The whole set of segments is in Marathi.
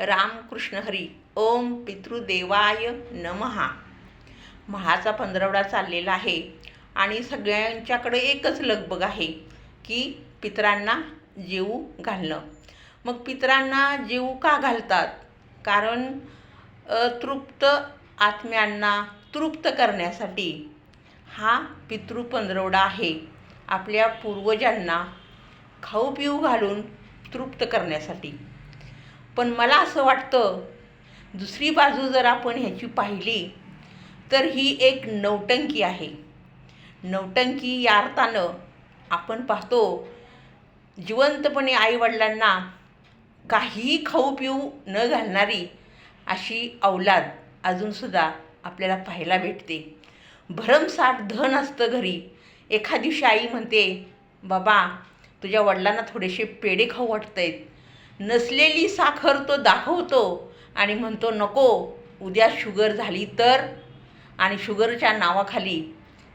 रामकृष्ण हरी ओम पितृदेवाय नमहा महाचा पंधरवडा चाललेला आहे आणि सगळ्यांच्याकडे एकच लगबग आहे की पितरांना जेवू घालणं. मग पितरांना जेवू का घालतात? कारण तृप्त आत्म्यांना तृप्त करण्यासाठी हा पितृ पंधरवडा आहे. आपल्या पूर्वजांना खाऊ पिऊ घालून तृप्त करण्यासाठी. पण मला असं वाटतं दुसरी बाजू जर आपण ह्याची पाहिली तर ही एक नौटंकी आहे. नौटंकी या अर्थानं आपण पाहतो जिवंतपणे आईवडिलांना काहीही खाऊ पिऊ न घालणारी अशी अवलाद अजूनसुद्धा आपल्याला पाहायला भेटते. भरमसाठ धन असतं घरी. एखाद दिवशी आई म्हणते बाबा तुझ्या वडिलांना थोडेसे पेढे खाऊ वाटत आहेत नसलेली साखर तो दाखवतो आणि म्हणतो नको उद्या शुगर झाली तर? आणि शुगरच्या नावाखाली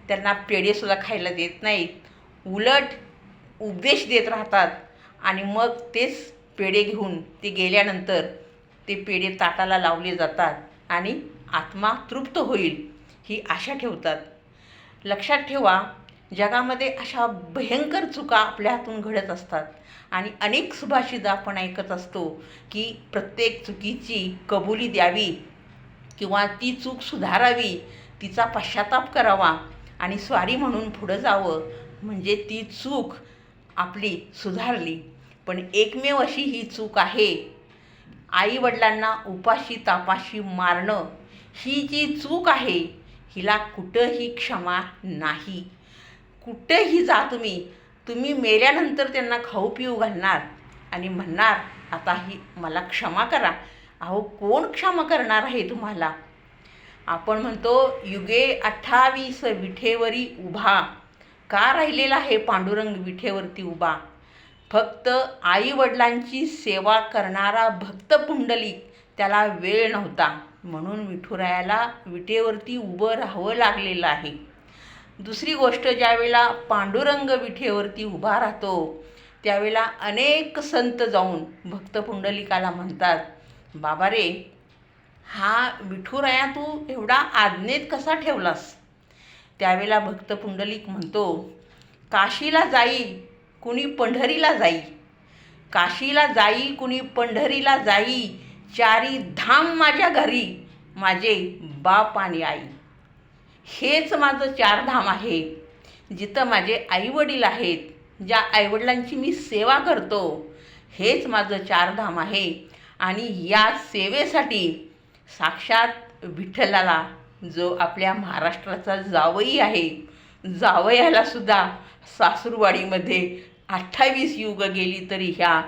त्यांना पेढेसुद्धा खायला देत नाहीत. उलट उपदेश देत राहतात आणि मग तेच पेढे घेऊन ते गेल्यानंतर ते पेढे ताटाला लावले जातात आणि आत्मा तृप्त होईल ही आशा ठेवतात. लक्षात ठेवा जगामध्ये अशा भयंकर चुका आपल्या हातून घडत असतात. आणि अनेक सुभाषितं आपण ऐकत असतो की प्रत्येक चुकीची कबुली द्यावी किंवा ती चूक सुधारावी तिचा पश्चाताप करावा आणि स्वारी म्हणून पुढं जावं म्हणजे ती चूक आपली सुधारली. पण एकमेव अशी ही चूक आहे आईवडिलांना उपाशी तापाशी मारणं. ही जी चूक आहे हिला कुठंही क्षमा नाही. कुठेही जा तुम्ही तुम्ही मेल्यानंतर त्यांना खाऊ पिऊ घालणार आणि म्हणणार आता ही मला क्षमा करा. अहो कोण क्षमा करणार आहे तुम्हाला? आपण म्हणतो युगे अठ्ठावीस विठेवरी उभा. का राहिलेला आहे पांडुरंग विठेवरती उभा? फक्त आईवडिलांची सेवा करणारा भक्त पुंडलिक त्याला वेळ नव्हता. म्हणून विठुरायाला विटेवरती उभं राहावं लागलेलं आहे. दुसरी गोष्ट ज्यावेळेला पांडुरंग विठेवरती उभा राहतो त्यावेळेला अनेक संत जाऊन भक्त पुंडलिकाला म्हणतात बाबा रे हा विठुराया तू एवढा आज्ञेत कसा ठेवलास? त्यावेळेला भक्त पुंडलिक म्हणतो काशीला जाई कुणी पंढरीला जाई. काशीला जाई कुणी पंढरीला जाई. चारी धाम माझ्या घरी माझे बाप आणि आई. हेच माझं चारधाम आहे. जिथं माझे आईवडील आहेत ज्या आईवडिलांची मी सेवा करतो हेच माझं चारधाम आहे. आणि या सेवेसाठी साक्षात विठ्ठलाला जो आपल्या महाराष्ट्राचा जावई आहे जावयालासुद्धा सासूरवाडीमध्ये अठ्ठावीस युग गेली तरी ह्या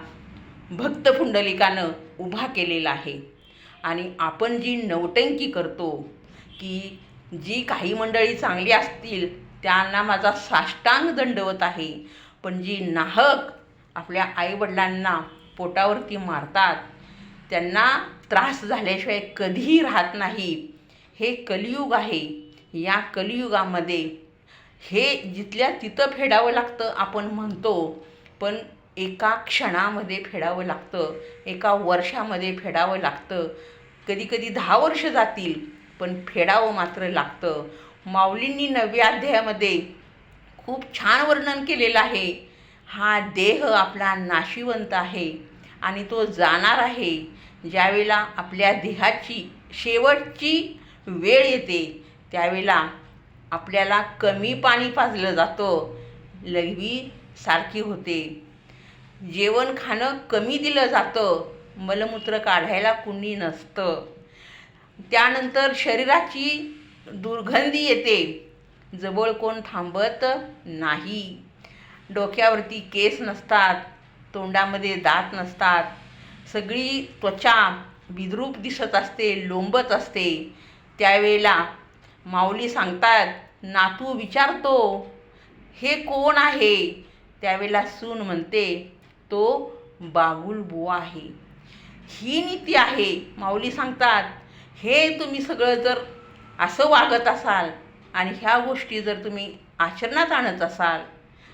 भक्त पुंडलिकानं उभा केलेला आहे. आणि आपण जी नवटंकी करतो की जी काही मंडळी चांगली असतील त्यांना माझा साष्टांग दंडवत आहे. पण जी नाहक आपल्या आईवडिलांना पोटावरती मारतात त्यांना त्रास झाल्याशिवाय कधीही राहत नाही. हे कलियुग आहे. या कलियुगामध्ये हे जिथल्या तिथं फेडावं लागतं आपण म्हणतो पण एका क्षणामध्ये फेडावं लागतं एका वर्षामध्ये फेडावं लागतं. कधीकधी दहा वर्ष जातील पण फेडावं मात्र लागतं. माऊलींनी नव्या अध्यायामध्ये खूप छान वर्णन केलेलं आहे. हा देह आपला नाशिवंत आहे आणि तो जाणार आहे. ज्यावेळेला आपल्या देहाची शेवटची वेळ येते त्यावेळेला आपल्याला कमी पाणी पाजलं जातं. लघवी सारखी होते. जेवण खाणं कमी दिलं जातं. मलमूत्र काढायला कुणी नसतं. त्यानंतर शरीराची दुर्गंधी येते. जवळ कोण थांबत नाही. डोक्यावरती केस नसतात तोंडामध्ये दात नसतात. सगळी त्वचा विद्रूप दिसत असते लोंबत असते. त्यावेळेला माऊली सांगतात नातू विचारतो हे कोण आहे? त्यावेळेला सून म्हणते तो बागुल बुवा आहे. ही नीती आहे माऊली सांगतात. हे तुम्ही सगळं जर असं वागत असाल आणि ह्या गोष्टी जर तुम्ही आचरणात आणत असाल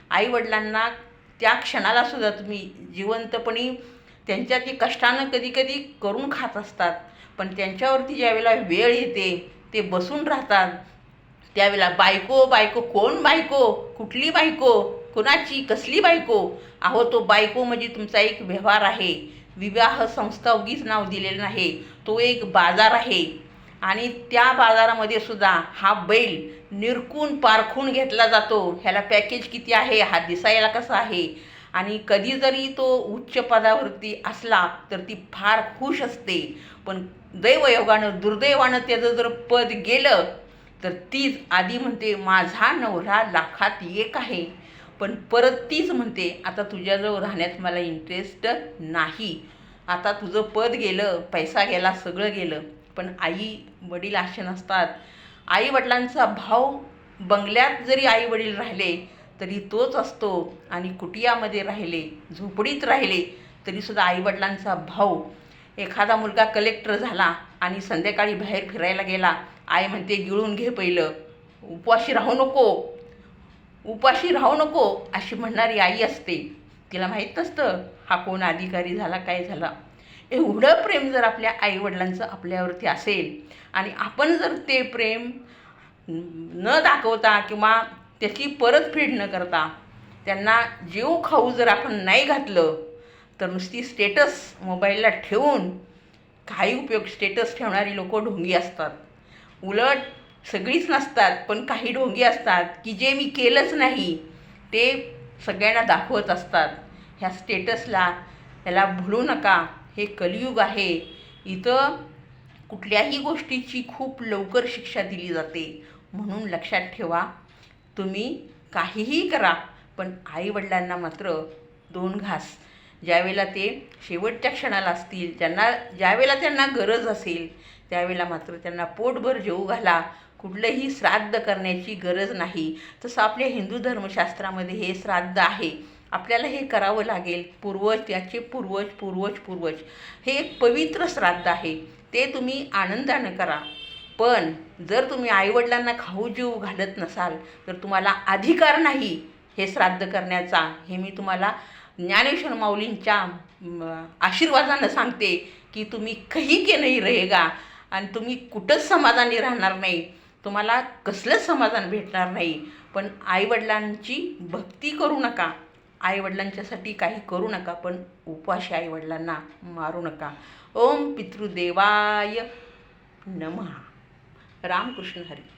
आईवडिलांना त्या क्षणालासुद्धा तुम्ही जिवंतपणी त्यांच्या ती कष्टानं कधीकधी करून खात असतात पण त्यांच्यावरती ज्यावेळेला वेळ येते ते बसून राहतात. त्यावेळेला बायको बायको कोण बायको? कुठली बायको? कुणाची? कसली बायको? अहो तो बायको म्हणजे तुमचा एक व्यवहार आहे. विवाह संस्था उगीच नाव दिलेलं नाही. तो एक बाजार आहे. आणि त्या बाजारामध्ये सुद्धा हा बैल निरकून पारखून घेतला जातो. ह्याला पॅकेज किती आहे? हा दिसायला कसा आहे? आणि कधी जरी तो उच्च पदावरती असला तर ती फार खुश असते. पण दैवयोगानं दुर्दैवानं त्याचं जर पद गेलं तर तीच आधी म्हणते माझा नवरा लाखात एक आहे. पण परत तीच म्हणते आता तुझ्याजवळ राहण्यात मला इंटरेस्ट नाही. आता तुझं पद गेलं पैसा गेला सगळं गेलं. पण आई वडील असे नसतात. आई वडिलांचा भाव बंगल्यात जरी आई वडील राहिले तरी तोच असतो आणि कुटियामध्ये राहिले झोपडीत राहिले तरीसुद्धा आईवडिलांचा भाऊ. एखादा मुलगा कलेक्टर झाला आणि संध्याकाळी बाहेर फिरायला गेला आई म्हणते गिळून घे पहिलं. उपवाशी राहू नको. उपाशी राहू नको अशी म्हणणारी आई असते. तिला माहीत नसतं हा कोण अधिकारी झाला काय झाला. एवढं प्रेम जर आपल्या आईवडिलांचं आपल्यावरती असेल आणि आपण जर ते प्रेम न दाखवता किंवा त्याची परतफेड न करता त्यांना जीव खाऊ जर आपण नाही घातलं तर नुसती स्टेटस मोबाईलला ठेवून काही उपयोग स्टेटस ठेवणारी लोक ढोंगी असतात. उलट सगळीच नसतात पण काही ढोंगी असतात की जे मी केलंच नाही ते सगळ्यांना दाखवत असतात. ह्या स्टेटसला त्याला भुलू नका. हे कलियुग आहे. इथं कुठल्याही गोष्टीची खूप लवकर शिक्षा दिली जाते. म्हणून लक्षात ठेवा तुम्ही काहीही करा पण आईवडिलांना मात्र दोन घास. ज्यावेळेला ते शेवटच्या क्षणाला असतील ज्यांना ज्यावेळेला त्यांना गरज असेल त्यावेळेला मात्र त्यांना पोटभर जेऊ घाला. कुठलंही श्राद्ध करण्याची गरज नाही. तसं आपल्या हिंदू धर्मशास्त्रामध्ये हे श्राद्ध आहे. आपल्याला हे करावं लागेल. पूर्वज त्याचे पूर्वज पूर्वज पूर्वज. हे एक पवित्र श्राद्ध आहे. ते तुम्ही आनंदानं करा. पण जर तुम्ही आईवडिलांना खाऊ जीव घालत नसाल तर तुम्हाला अधिकार नाही हे श्राद्ध करण्याचा. हे मी तुम्हाला ज्ञानेश्वर माऊलींच्या आशीर्वादानं सांगते की तुम्ही कही के नाही रहेगा आणि तुम्ही कुठंच समाधानी राहणार नाही. तुम्हाला कसलंच समाधान भेटणार नाही. पण आईवडिलांची भक्ती करू नका. आईवडिलांच्यासाठी काही करू नका पण उपवाशी आईवडिलांना मारू नका. ओम पितृदेवाय नमः. रामकृष्ण हरी.